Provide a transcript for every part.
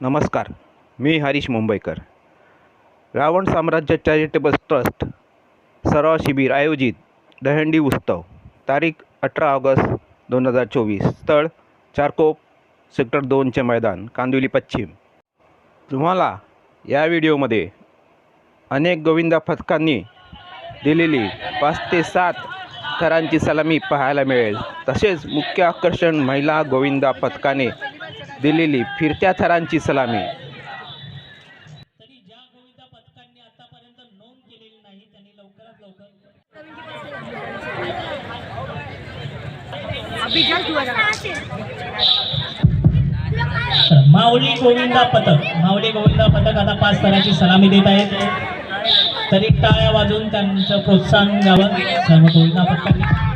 नमस्कार मी हरीश मुंबईकर. रावण साम्राज्य charitable trust सराव शिबिर आयोजित दहंडी उत्सव तारीख अठरा ऑगस्ट दोन हजार चोवीस स्थळ चारकोप सेक्टर दोनचे मैदान कांदिवली पश्चिम. तुम्हाला या व्हिडिओमध्ये अनेक गोविंदा पथकांनी दिलेली पाच ते सात थरांची सलामी पाहायला मिळेल. तसेच मुख्य आकर्षण महिला गोविंदा पथकाने दिलेली फिरत्या थरांची सलामी. माऊली गोविंदा पथक. माऊली गोविंदा पथक आता पाच तराची सलामी देत आहेत. तरी टाळ्या वाजून त्यांचं प्रोत्साहन द्यावं. सर्व गोविंदा पथकांनी.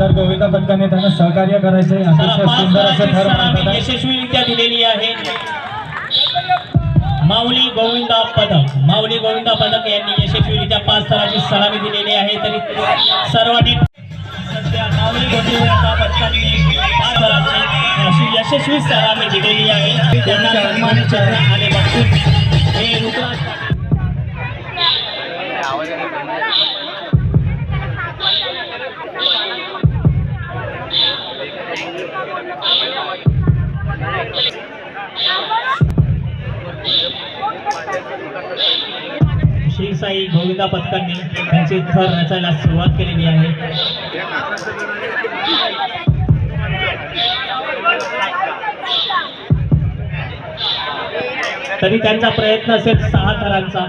इतर गोविंदा पथकाने त्यांना सहकार्य करायचे अतिशय सुंदर असे बनवतात यशस्वीरित्या दिलेली आहे. माऊली गोविंदा पदक. माऊली गोविंदा पदक यांनी यशस्वीरित्या पाच तराची सलामी दिलेली आहे. तरी सर्वांनी सध्या माऊली गोविंदा पदकांनी पाच तराची अशी यशस्वी सलामी दिलेली आहे. त्यांना सन्मानित चिन्ह आणि बक्षीस हे रुद्राज पाटील गोविंदा पथकांनी त्यांचे थर रचायला सुरुवात केलेली आहे. तरी त्यांचा प्रयत्न असेल सहा थरांचा.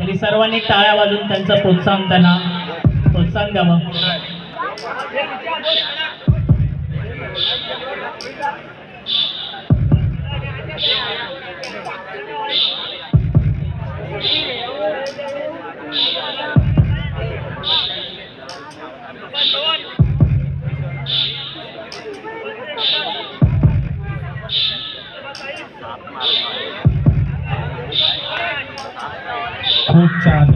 तरी सर्वांनी टाळ्या वाजून त्यांचं प्रोत्साहन त्यांना प्रोत्साहन द्यावं. खूप छान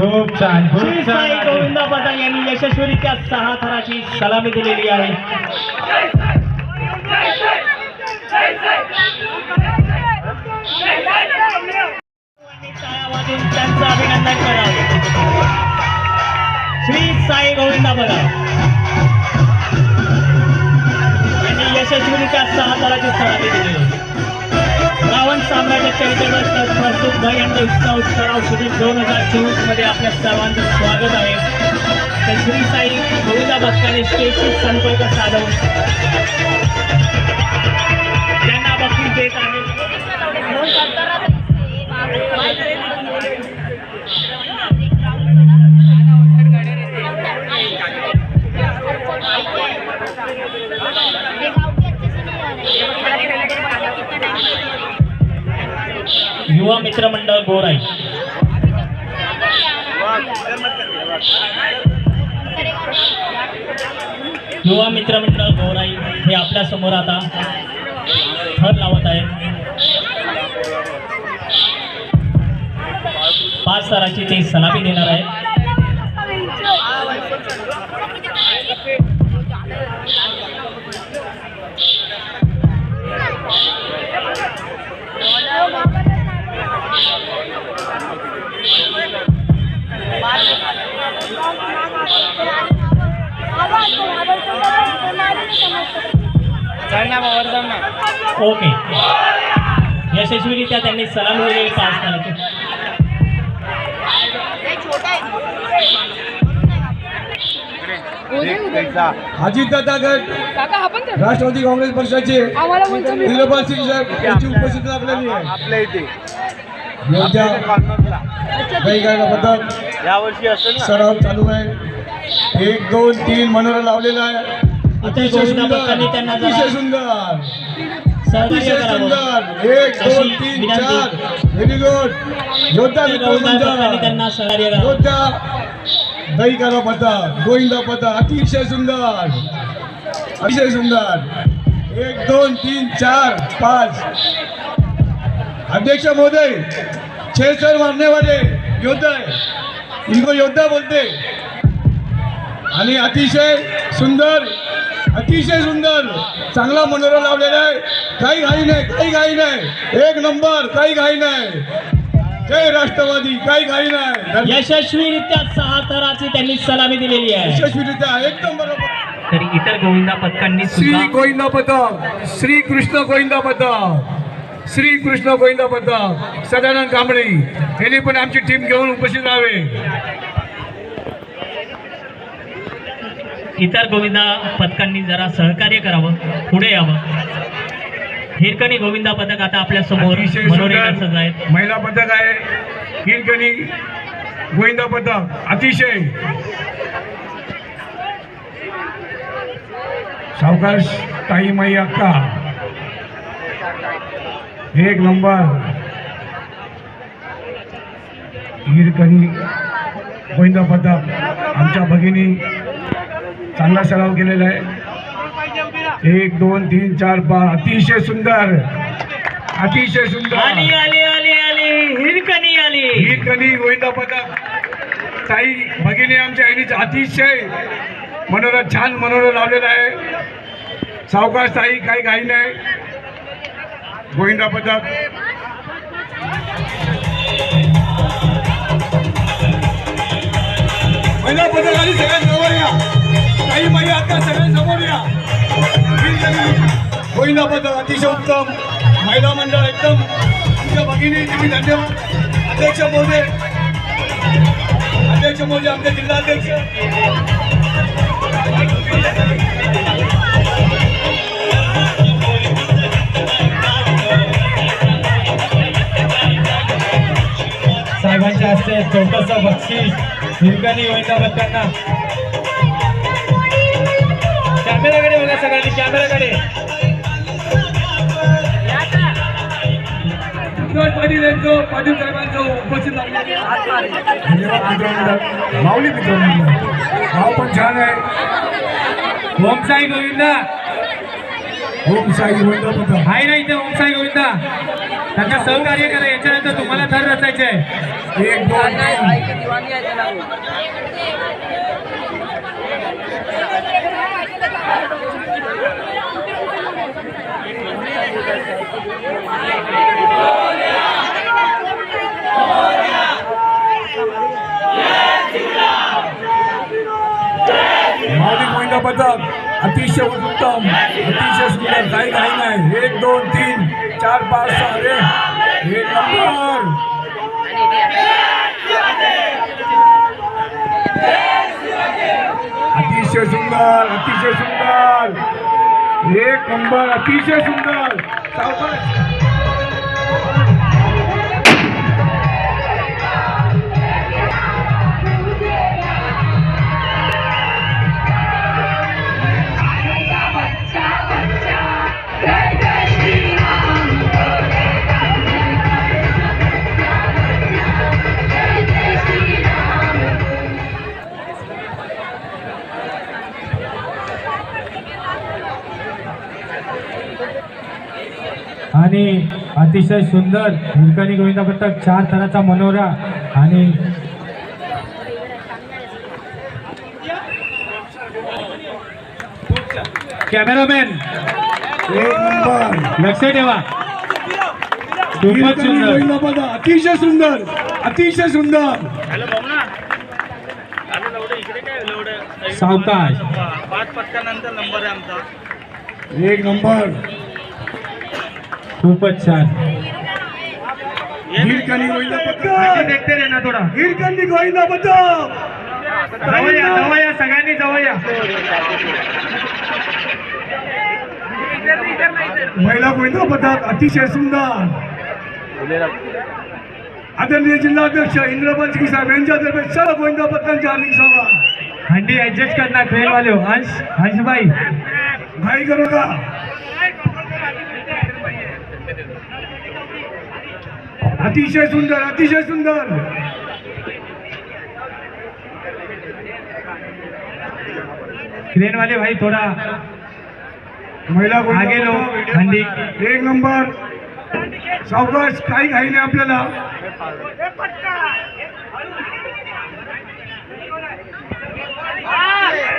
खूप छान खूप श्री साई छान. गोविंदा पथक यांनी यशस्वीरित्या सहा थराची सलामी दिलेली आहे. त्यांचं अभिनंदन करावं श्री साई गोविंदा पथक यांनी यशस्वीरित्या सहा थराची सलामी दिलेली साम्राज्याच्या रावण प्रस्तुत दहीहंडी उत्सव सराव शिबिर दोन हजार चोवीसमध्ये आपल्या सर्वांचं स्वागत आहे. तर श्री साई गोविंदा भक्ताने स्टेजशी संपर्क साधून मित्रमंडळ मित्र गोराई युवा मित्रमंडळ गोराई हे आपल्यासमोर आता थर लावत आहे पाच सराची ते सलामी देणार आहे ओके यशस्वीरित्या त्यांनी सलामी दिलेली पाच सराची अजितदादा गट. काका आपण तर राष्ट्रवादी काँग्रेस पक्षाचे दिलबाग सिंग साहेब यांची उपस्थिती लाभलेली आहे. आपल्या इथे. काळाबद्दल यावर्षी असेल ना. सराव चालू आहे. एक दोन तीन मनोरा लावलेला आहे. अतिशय सुंदर. अतिशय सुंदर. सहकार्य अतिशय करावं त्यांना सहकार्य करावं योद्धा. दहीकारा पथक गोविंदा पथक अतिशय सुंदर. अतिशय सुंदर. एक दोन तीन चार पाच. अध्यक्ष महोदय छह सर मारने वाले योद्धा है इनको योद्धा बोलते. आणि अतिशय सुंदर अतिशय सुंदर चांगला मनोरा लावलेला आहे. काही घाई नाही काही घाई नाही. एक नंबर काही घाई नाही. जय राष्ट्रवादी काही घाई नाही. यशस्वीरित्या सहा थराची त्यांनी सलामी दिलेली आहे. यशस्वीरित्या एकदम बरोबर तरी इतर गोविंदा पथकांनी श्री गोविंदा पथक श्री कृष्ण गोविंदा पथक श्री कृष्ण गोविंदा पथक सदानंद कांबळे यांनी पण आमची टीम घेऊन उपस्थित राहावे. इतर गोविंदा पथकांनी जरा सहकार्य करावं पुढे यावं. हिरकणी गोविंदा पथक आता आपल्यासमोर महिला पथक आहे. हिरकणी गोविंदा पथक अतिशय. सावकाश ताई माई अक्का. एक नंबर. हिरकणी गोविंदा पथक आमच्या भगिनी चांगला सराव केलेला आहे. एक दोन तीन चार पाच. अतिशय सुंदर. अतिशय सुंदर. आली आली आली आली. हिरकणी आली. ही कधी गोविंदा पथक ताई भगिनी आमच्या आईने अतिशय मनोरा छान मनोरा लावलेला आहे. सावकाश ताई काही काही नाही. गोविंदा पथक महिला पथक आली सगळ्या समोर या. काही महिला आता सगळ्या समोर या. महिलाबद्दल अतिशय उत्तम. महिला मंडळ एकदम तुमच्या भगिनी तुम्ही धन्यवाद. अध्यक्ष महोदय अध्यक्ष महोदय आमचे जिल्हाध्यक्ष. साहेबांच्या हस्ते छोटंसं बक्षीस निर्गणी गोविंदा कॅमेराकडे बघा सगळ्यांनी कॅमेराकडे पाटील यांचं पाटील साहेबांचं उपस्थित धन्यवाद मित्रांनो माऊली मित्रांनो भाव पण छान आहे. ओमसाई गोविंदा. ओम साई गोविंदा आहे ना इथे ओमसाई गोविंदा? त्यांना सहकार्य करा याच्यानंतर तुम्हाला थर रचायचे आहे एक दोन. तीन माऊली गोविंदा अतिशय उत्तम। अतिशय सुंदर काही काही एक दोन तीन, चार, पाच सहा एक नंबर। सुंदर अतिशय सुंदर. एक नंबर अतिशय सुंदर. सावकाश आणि अतिशय सुंदर हिरकणी गोविंदा पथक चार थराचा मनोरा आणि कॅमेरामॅन एक नंबर. लक्ष ठेवा. खूपच सुंदर. अतिशय सुंदर अतिशय सुंदर. सावकाश. एक नंबर. खूपच छान. हिरकणी गोविंदा पथक देखते रे ना थोडा. हिरकणी गोविंदा पथक जवळ या जवळ या सगळ्यांनी जवळ या महिला गोविंदा पथक अतिशय सुंदर. आदरणीय जिल्हाध्यक्ष इंद्रपंच साहेब यांच्यातर्फे सर्व गोविंदा पथकांचे हार्दिक स्वागत. हंडी ऍडजस्ट करना ट्रेन वाले हो. अंशबाई. घाई करू का अतिशय सुंदर अतिशय सुंदर क्रेन वाले भाई थोड़ा महिला आगे लो. हंडी. एक नंबर सावकाश काही घाई नाही आपल्याला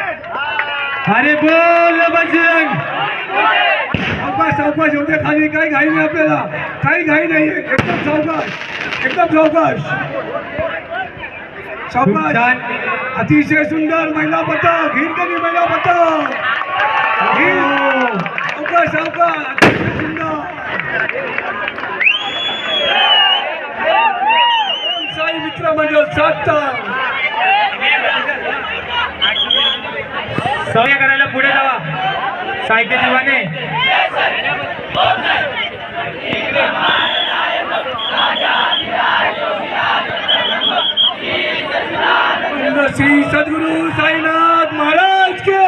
अरे बोल बजरंग सावकाश सावकाश होते खाली काही घाई नाही आपल्याला. काही घाई नाही. एकदम सावकाश. एकदम सावकाश. सावकाश. अतिशय सुंदर महिला पथक. हिरकणी महिला पथक. हिर- सावकाश सावकाश. अतिशय सुंदर. साई मित्र मंडळ सात तार सहकार्य करायला पुढे जावा. साहित्य दिवाने. श्री सद्गुरु साईनाथ महाराज के।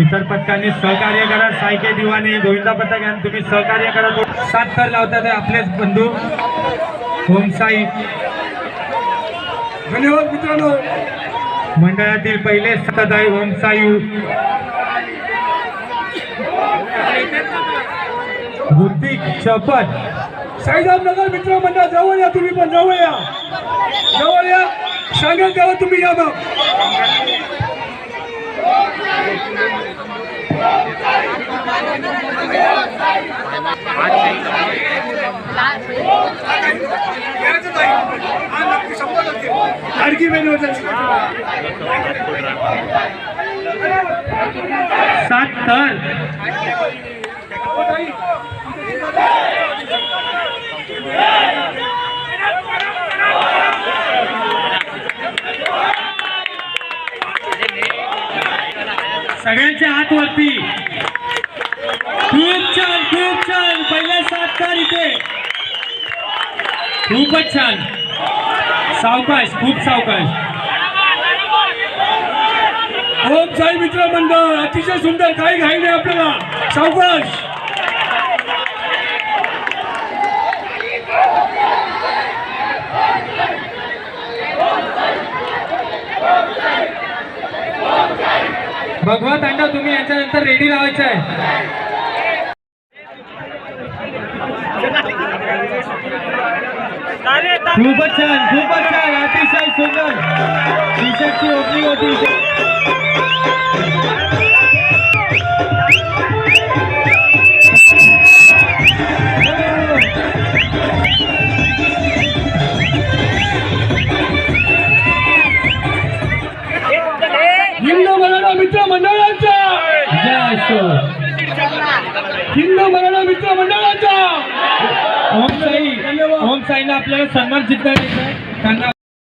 इतर पथकांनी सहकार्य करा. सायके दिवाने गोविंदा पथक यांनी तुम्ही सहकार्य करा. सात तर लावतात आपलेच बंधू. होमसाई धन्यवाद मित्रांनो. मंडळातील पहिले सतदाई ओमसायू ऋतिक शपथ. साईराम नगर मित्र मंडळ जवळ या तुम्ही पण जवळ या. जवळ या. सांगेल तेव्हा तुम्ही या मग. यायचं सात तर सगळ्यांच्या हात वरती खूप छान खूप छान. पहिल्या सात तर इथे खूपच छान. सावकाश खूप सावकाश. खूप साई मित्र मंडळ अतिशय सुंदर काही घाई नाही आपल्याला. सावकाश. भगवत अंडा तुम्ही याच्यानंतर रेडी लावायचं आहे. खूपच छान खूपच छान अतिशय सुंदर. टी शर्टची ओपनिंग होती.